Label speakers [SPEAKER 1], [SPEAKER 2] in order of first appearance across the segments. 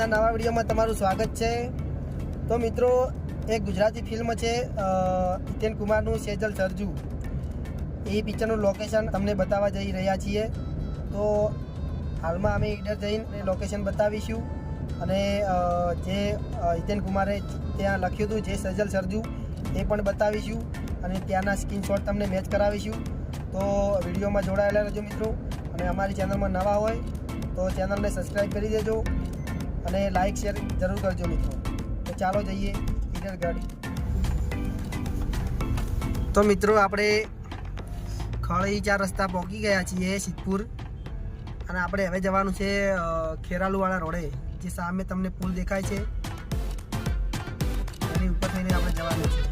[SPEAKER 1] આજના નવા વિડીયોમાં તમારું સ્વાગત છે. તો મિત્રો, એક ગુજરાતી ફિલ્મ છે હિતેન કુમારનું સેજલ સરજુ. એ પિક્ચરનું લોકેશન તમને બતાવવા જઈ રહ્યા છીએ. તો હાલમાં અમે ઈડર જઈને લોકેશન બતાવીશું. અને જે હિતેન કુમારે ત્યાં લખ્યું હતું, જે સજલ સરજુ, એ પણ બતાવીશું. અને ત્યાંના સ્ક્રીનશોટ તમને મેચ કરાવીશું. તો વિડીયોમાં જોડાયેલા રહેજો મિત્રો. અને અમારી ચેનલમાં નવા હોય, તો ચેનલને સબસ્ક્રાઈબ કરી દેજો. અને લાઇક શેર જરૂર કરજો મિત્રો. તો ચાલો જઈએ ઈડરગઢ તો મિત્રો, આપણે ખળી ચાર રસ્તા પહોંચી ગયા છીએ સિદ્ધપુર. અને આપણે હવે જવાનું છે ખેરાલુવાળા રોડે, જે સામે તમને પુલ દેખાય છે. એની ઉપર થઈને આપણે જવાનું છે.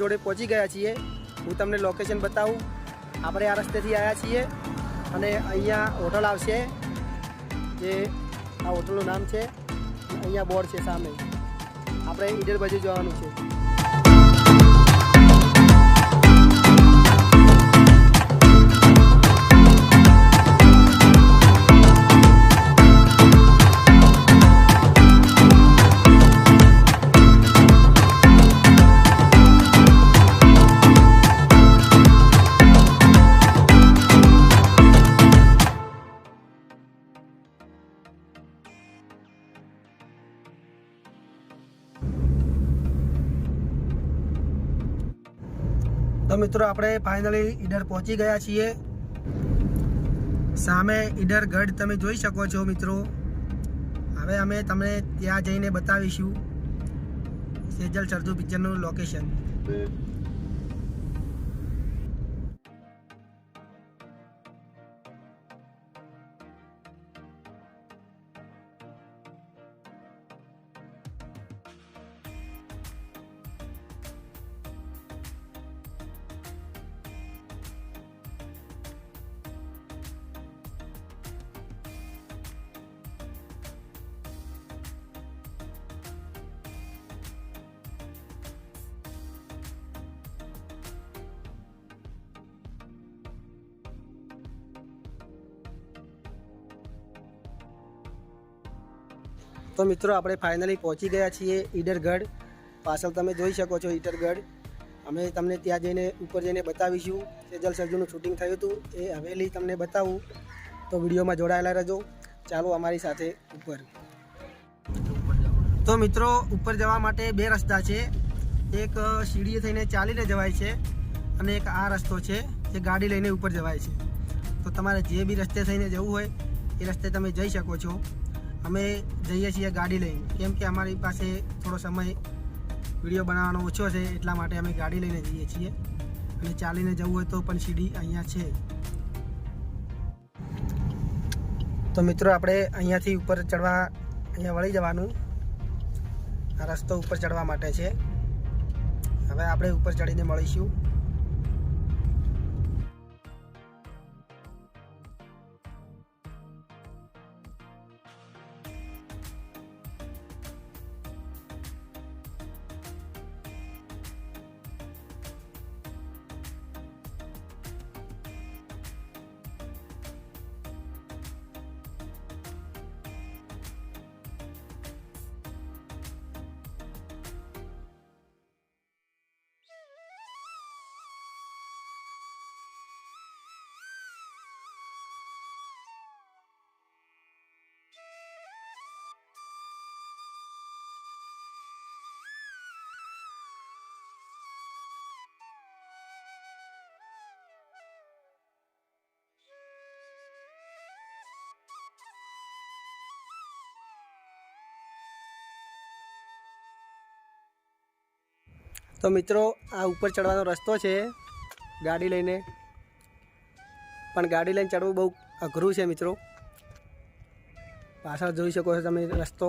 [SPEAKER 1] જોડે પહોંચી ગયા છીએ. હું તમને લોકેશન બતાવું. આપણે આ રસ્તેથી આવ્યા છીએ અને અહીંયા હોટલ આવશે, જે આ હોટલનું નામ છે. અહીંયા બોર્ડ છે સામે. આપણે ઈડર બાજુ જવાનું છે. મિત્રો, આપણે ફાઇનલી ઈડર પહોંચી ગયા છીએ. સામે ઈડર ગઢ તમે જોઈ શકો છો મિત્રો. હવે અમે તમને ત્યાં જઈને બતાવીશું. સેજલ સરજુ પિક્ચરનું લોકેશન તો મિત્રો, આપણે ફાઇનલી પહોંચી ગયા છીએ ઈડરગઢ. પાછળ તમે જોઈ શકો છો ઈડરગઢ. અમે તમને ત્યાં જઈને, ઉપર જઈને બતાવીશું સેજલ સરજુનું શૂટિંગ થયું હતું. એ હવેલી તમને બતાવું. તો વિડીયોમાં જોડાયેલા રહેજો. ચાલો અમારી સાથે ઉપર. તો મિત્રો, ઉપર જવા માટે બે રસ્તા છે. એક સીડીએ થઈને ચાલીને જવાય છે અને એક આ રસ્તો છે જે ગાડી લઈને ઉપર જવાય છે. તો તમારે જે બી રસ્તે થઈને જવું હોય, એ રસ્તે તમે જઈ શકો છો. અમે જઈએ છીએ ગાડી લઈને. કેમ કે અમારી પાસે થોડો સમય વીડિયો બનાવવાનો ઓછો છે, એટલા માટે અમે ગાડી લઈને જઈએ છીએ. અને ચાલીને જવું હોય તો પણ સીડી અહીંયા છે. તો મિત્રો, આપણે અહીંયાથી ઉપર ચડવા, અહીંયા વળી જવાનું. આ રસ્તો ઉપર ચડવા માટે છે. હવે આપણે ઉપર ચડીને મળીશું. તો મિત્રો, આ ઉપર ચડવાનો રસ્તો છે ગાડી લઈને. પણ ગાડી લઈને ચડવું બહુ અઘરું છે મિત્રો. પાછળ જોઈ શકો છો તમે રસ્તો.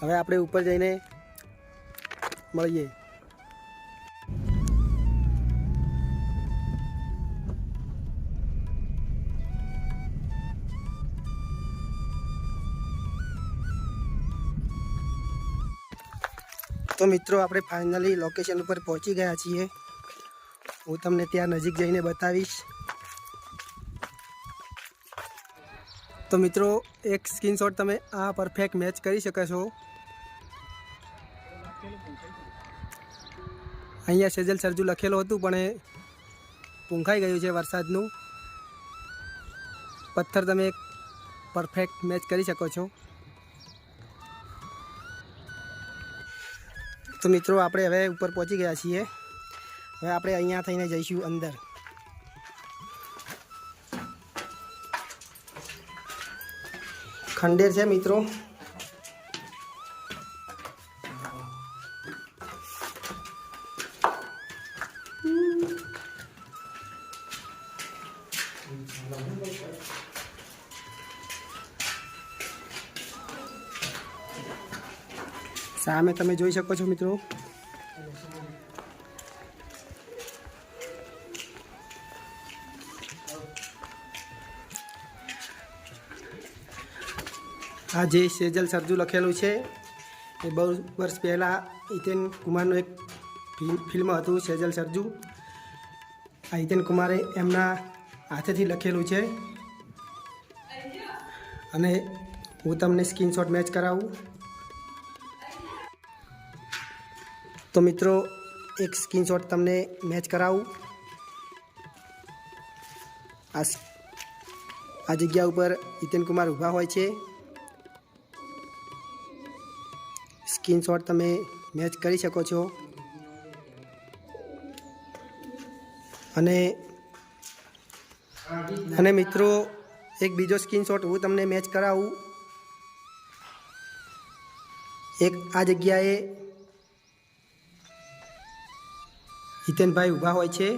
[SPEAKER 1] હવે આપણે ઉપર જઈને મળીએ. તો મિત્રો, આપણે ફાઇનલી લોકેશન ઉપર પહોંચી ગયા છીએ. હું તમને ત્યાં નજીક જઈને બતાવીશ. તો મિત્રો, એક સ્ક્રીનશોટ તમે આ પરફેક્ટ મેચ કરી શકો છો. અહીંયા સેજલ સરજુ લખેલું હતું, પણ એ પૂંખાઈ ગયું છે વરસાદનું. પથ્થર તમે પરફેક્ટ મેચ કરી શકો છો. તો મિત્રો આપણે હવે ઉપર પહોંચી ગયા છીએ. હવે આપણે અહીંયા થઈને જઈશું અંદર. ખંડેર છે મિત્રો. સામે તમે જોઈ શકો છો મિત્રો. આ જે સેજલ સરજુ લખેલું છે, એ બહુ વર્ષ પહેલાં હિતેન કુમારનું એક ફિલ્મ હતું સેજલ સરજુ. આ હિતેન કુમારે એમના હાથેથી લખેલું છે. અને હું તમને સ્ક્રીનશોટ મેચ કરાવું. તો મિત્રો, એક સ્ક્રીનશોટ તમને મેચ કરાવું. આ આ જગ્યા ઉપર હિતેન કુમાર ઊભા હોય છે. સ્ક્રીનશોટ તમે મેચ કરી શકો છો. અને અને મિત્રો, એક બીજો સ્ક્રીનશોટ હું તમને મેચ કરાવું. એક આ જગ્યાએ હિતેનભાઈ ઊભા હોય છે.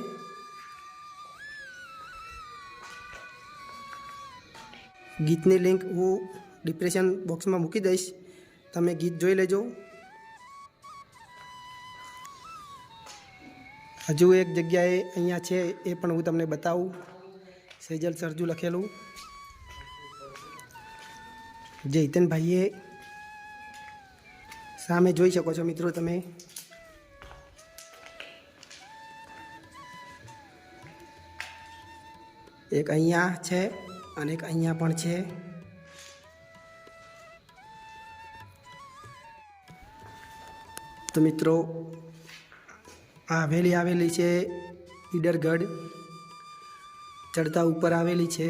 [SPEAKER 1] ગીતની લિંક હું ડિપ્રેશન બોક્સમાં મૂકી દઈશ. તમે ગીત જોઈ લેજો. હજુ એક જગ્યાએ અહીંયા છે એ પણ હું તમને બતાવું. સેજલ સરજુ લખેલું. જે હિતેનભાઈએ સામે જોઈ શકો છો મિત્રો તમે. એક અહીંયા છે અને એક અહીંયા પણ છે. તો મિત્રો, આ હવેલી આવેલી છે ઈડરગઢ. ચડતા ઉપર આવેલી છે.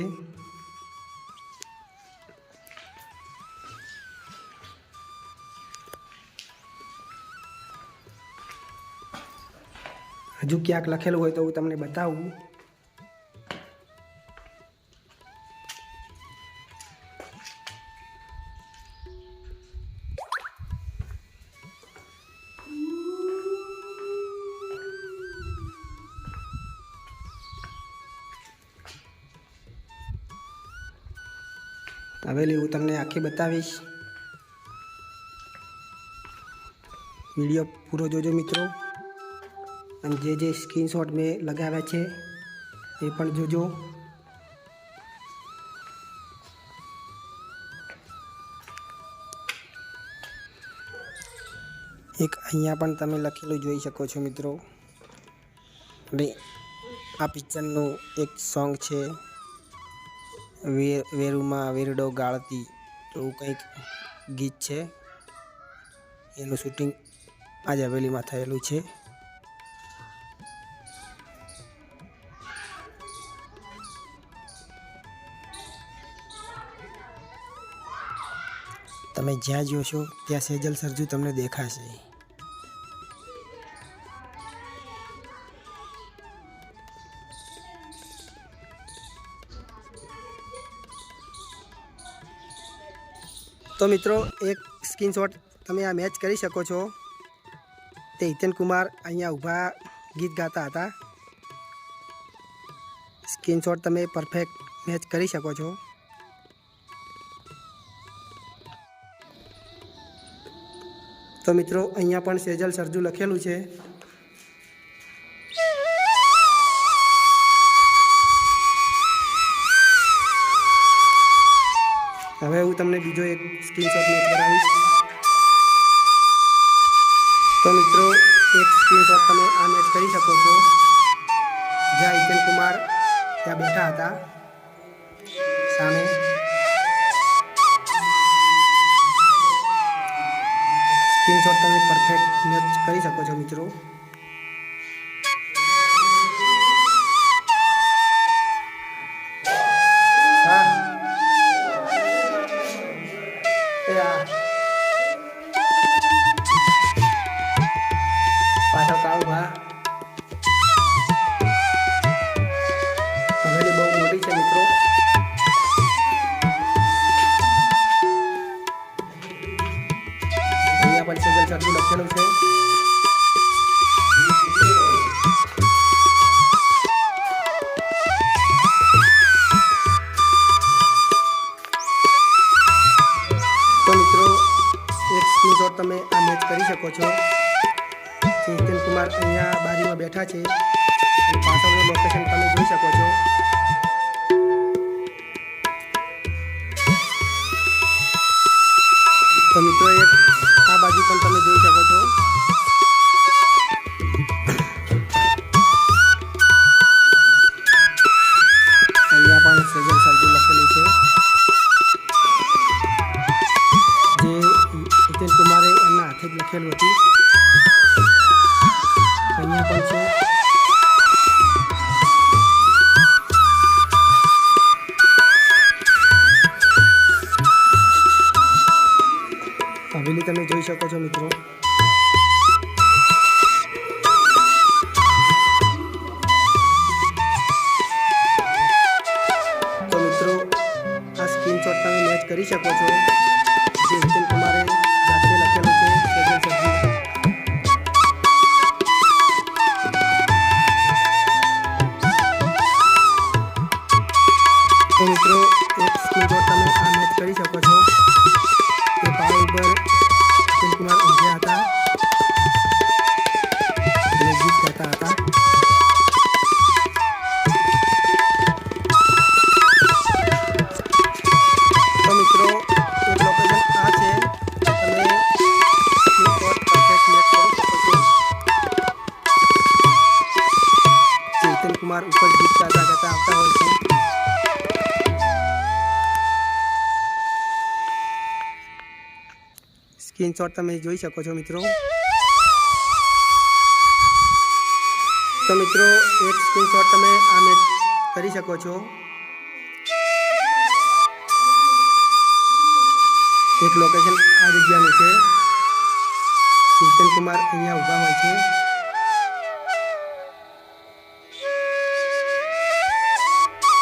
[SPEAKER 1] હજુ ક્યાંક લખેલું હોય તો હું તમને બતાવું. હવેલી હું તમને આખી બતાવીશ. વીડિયો પૂરો જોજો મિત્રો. અને જે જે સ્ક્રીનશોટ મેં લગાવ્યા છે, એ પણ જોજો. એક અહીંયા પણ તમે લખેલું જોઈ શકો છો મિત્રો. અને આ પિક્ચરનું એક સોંગ છે. વે, વેરુમાં વેરડો ગાળતી એવું કંઈક ગીત છે. એનું શૂટિંગ આજે હવેલીમાં થયેલું છે. તમે જ્યાં જોશો ત્યાં સેજલ સરજુ તમને દેખાશે. તો મિત્રો, એક સ્ક્રીનશોટ તમે આ મેચ કરી શકો છો. તે હિતેન કુમાર અહીંયા ઊભા ગીત ગાતા હતા. સ્ક્રીનશોટ તમે પરફેક્ટ મેચ કરી શકો છો. તો મિત્રો, અહીંયા પણ સેજલ સરજુ લખેલું છે. હવે હું તમને બીજો એક સ્ક્રીનશોટ મેચ કરાવીશ. તો મિત્રો, એક સ્ક્રીનશોટ તમે આ મેચ કરી શકો છો. જ્યાં હિતેન કુમાર ત્યાં બેઠા હતા. સામે. સ્ક્રીનશોટ તમે પરફેક્ટ મેચ કરી શકો છો મિત્રો. બાજુમાં બેઠા તો મિત્રો આ સ્ક્રીનશોટ તમે મેચ કરી શકો છો. જે સ્ક્રીનશોટ તમે જોઈ શકો છો, મિત્રો. તો મિત્રો, એક સ્ક્રીનશોટ તમે આ મેચ કરી શકો છો. એક લોકેશન આ જગ્યાનું છે. ચેતન કુમાર અહીંયા ઊભા હોય છે.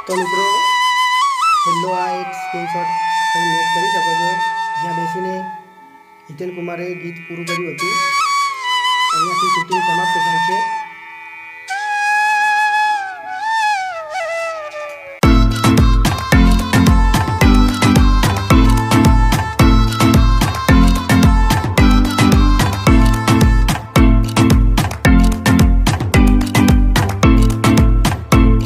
[SPEAKER 1] તો મિત્રો, છેલ્લો આ એક સ્ક્રીનશોટ તમે મેચ કરી શકો છો. જ્યાં બેસીને હિતેન કુમારે ગીત પૂરું કર્યું હતું. અહીંયાથી શૂટિંગ સમાપ્ત થાય છે.